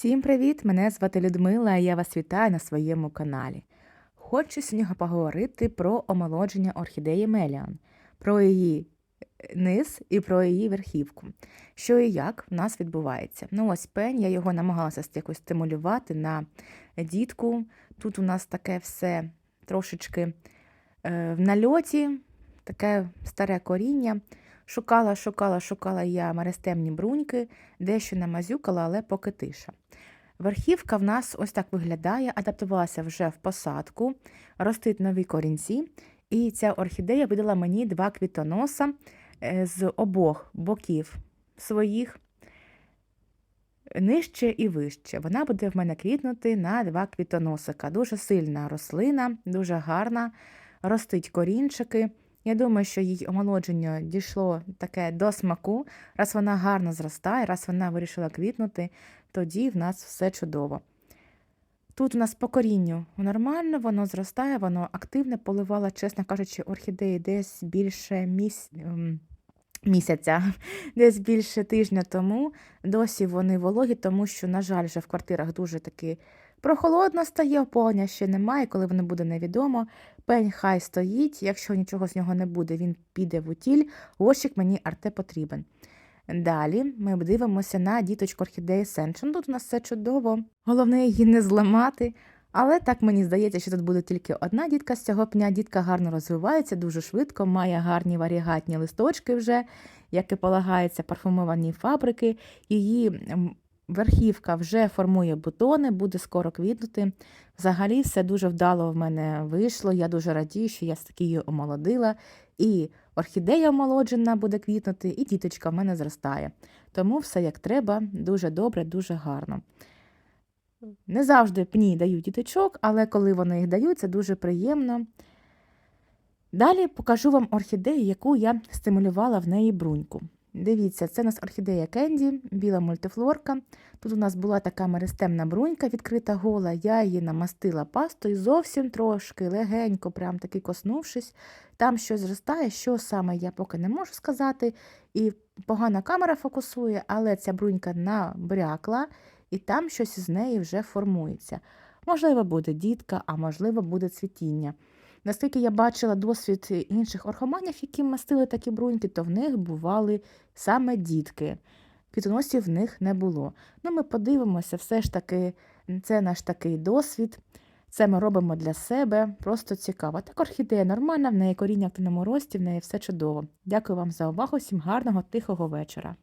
Всім привіт! Мене звати Людмила, і я вас вітаю на своєму каналі. Хочу сьогодні поговорити про омолодження орхідеї Меліан, про її е, низ і про її верхівку. Що і як в нас відбувається. Ну, ось пень, я його намагалася якось стимулювати на дітку. Тут у нас таке все трошечки е, в нальоті, таке старе коріння. Шукала, шукала, шукала я мерестемні бруньки, дещо намазюкала, але поки тиша. Верхівка в нас ось так виглядає, адаптувалася вже в посадку, ростуть нові корінці, і ця орхідея видала мені два квітоноса е, з обох боків своїх, нижче і вище. Вона буде в мене квітнути на два квітоносика. Дуже сильна рослина, дуже гарна, ростуть корінчики. Я думаю, що їй омолодження дійшло таке до смаку. Раз вона гарно зростає, раз вона вирішила квітнути, тоді в нас все чудово. Тут у нас по корінню нормально, воно зростає, воно активне, поливала, чесно кажучи, орхідеї десь більше міс... ем, місяця, десь більше тижня тому. Досі вони вологі, тому що, на жаль, вже в квартирах дуже таки прохолодно стає, оповнення ще немає, коли воно буде невідомо. Пень хай стоїть, якщо нічого з нього не буде, він піде в утіль, горщик мені арте потрібен. Далі ми дивимося на діточку орхідеї Сеншн. Тут у нас все чудово, головне її не зламати. Але так мені здається, що тут буде тільки одна дітка з цього пня. Дітка гарно розвивається, дуже швидко, має гарні варігатні листочки вже, як і полагається, парфумовані фабрики. Її верхівка вже формує бутони, буде скоро квітнути. Взагалі, все дуже вдало в мене вийшло. Я дуже радію, що я таки її омолодила. І орхідея омолоджена буде квітнути, і діточка в мене зростає. Тому все як треба, дуже добре, дуже гарно. Не завжди пні дають діточок, але коли вони їх дають, це дуже приємно. Далі покажу вам орхідею, яку я стимулювала в неї бруньку. Дивіться, це у нас орхідея Кенді, біла мультифлорка. Тут у нас була така меристемна брунька відкрита гола, я її намастила пастою зовсім трошки, легенько, прям таки коснувшись. Там щось зростає, що саме я поки не можу сказати. І погана камера фокусує, але ця брунька набрякла, і там щось з неї вже формується. Можливо, буде дітка, а можливо, буде цвітіння. Наскільки я бачила досвід інших орхоманів, які мастили такі бруньки, то в них бували саме дітки. Квітоносів в них не було. Ну, Ми подивимося, все ж таки, це наш такий досвід. Це ми робимо для себе, просто цікаво. Так орхідея нормальна, в неї коріння в активному рості, в неї все чудово. Дякую вам за увагу, всім гарного, тихого вечора.